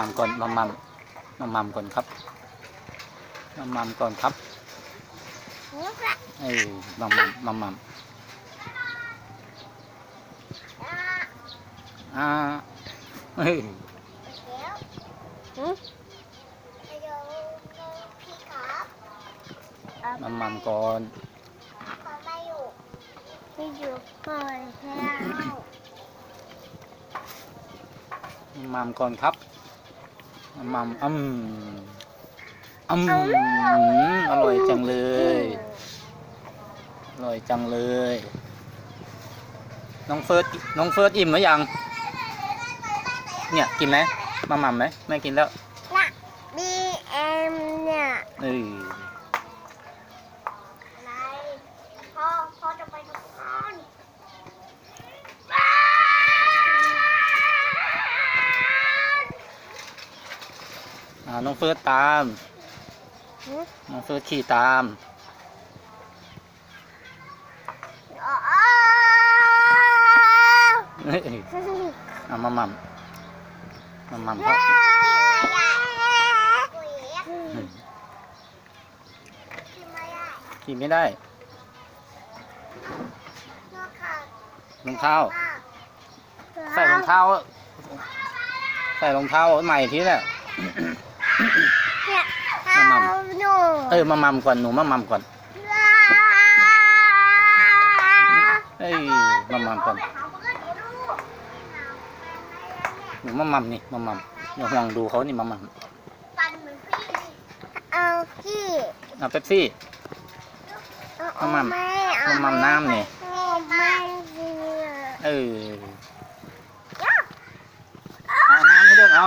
มัมก่อนมัมมัมมัมมัมก่อนครับมัมมัมก่อนครับนี่แหละเอ้ยมัมมัมมัมมัมอ่าอ่าเฮ้ยเดี๋ยวหืมเดี๋ยวพี่ครับเอามัมมัมก่อนขอมาอยู่พี่อยู่ก่อนแล้วมัมมัมก่อนครับ มัมมัมอืมอืมอร่อยจังเลย อร่อยจังเลย น้องเฟิร์สน้องเฟิร์สอิ่มหรือยัง เนี่ยกินไหมมัมมัมไหมไม่กินแล้ว น่ะบีเอ็มเนี่ย เอ้ยอ น้องเฟิร์สตามหืมน้องเฟิร์สขี่ตามอ๋อเฮ้ยเอามัมมัมมัมมัมเขาอืมขี่ไม่ได้รองเท้า ใส่รองเท้า ใส่รองเท้าใหม่ทีแหละเนี่ย มัมเอาหนูเออมัมมัมก่อนหนูมัมมัมก่อนเอ้ยมัมมัมก่อนหนูมัมมัมนี่มัมมัมอย่าห่วงดูเขานี่มัมมัมเอาพี่เอาเป๊ปซี่เอามัมไม่เอามัมมัมน้ำนี่เอาไม่ดีเออเอาน้ำให้ด้วยเอา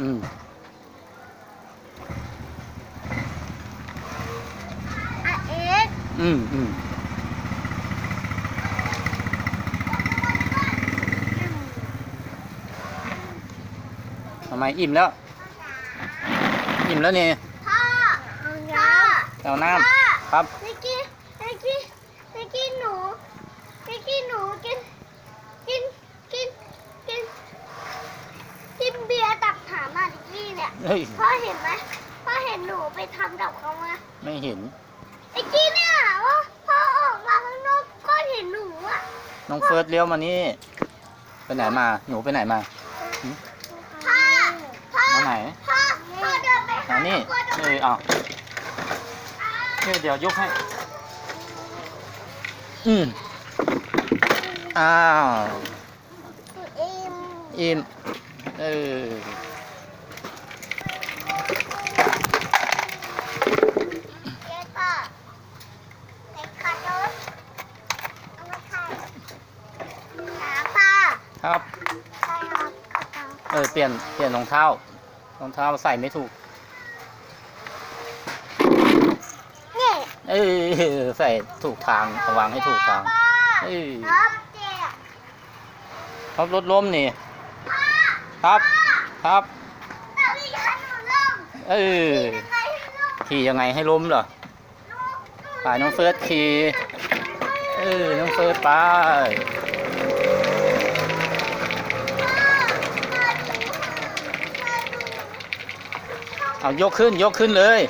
อืมอะเอ็กอืมอืมทำไมอิ่มแล้ว อิ่มแล้วนี่พ่อเอาน้ำเอาน้ำครับเมื่อกี้เดิกี้เนี่ยเฮ้ย พ่อเห็นไหมพ่อเห็นหนูไปทำกับเขามาไม่เห็น ไอ้กี้เนี่ยว่าพ่อออกมาข้างนอกก็เห็นหนูอะน้องเฟิร์สเลี้ยวมานี่ ไปไหนมา หนูไปไหนมาพ่อพ่อมาไหนพ่อพ่อเดินไปมาหานี่ตัวเออเอาเออเดี๋ยวยกให้ อืมอ้าวเอ็มอิ่ม เออ เป๋าเออเปลี่ยนเปลี่ยนรองเท้ารองเท้าใส่ไม่ถูกนี่เออใส่ถูกทางระวังให้ถูกทางเออครับเจ๊ครับรถล้มนี่ ครับครับแต่พี่ยันหนูลงเออยังไงให้ลงขี่ยังไงให้ล้มเหรอลูกหนูไปน้องเฟิร์สขี่เออน้องเฟิร์สไป เอายกขึ้นยกขึ้นเลย